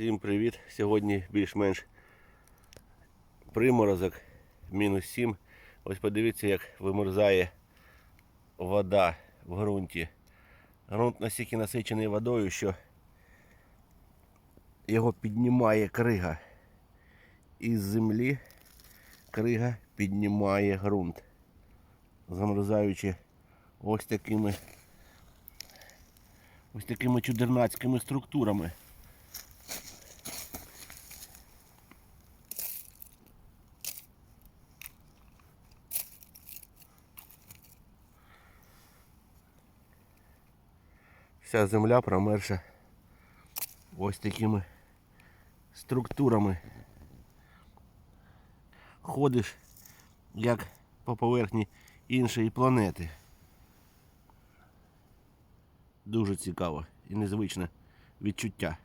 Всім привіт! Сьогодні більш-менш приморозок, мінус 7. Ось подивіться, як вимерзає вода в ґрунті. Ґрунт настільки насичений водою, що його піднімає крига. Із землі крига піднімає ґрунт, замерзаючи ось такими ось такими чудернацькими структурами. Вся земля промерша ось такими структурами. Ходиш як по поверхні іншої планети. Дуже цікаво і незвичне відчуття.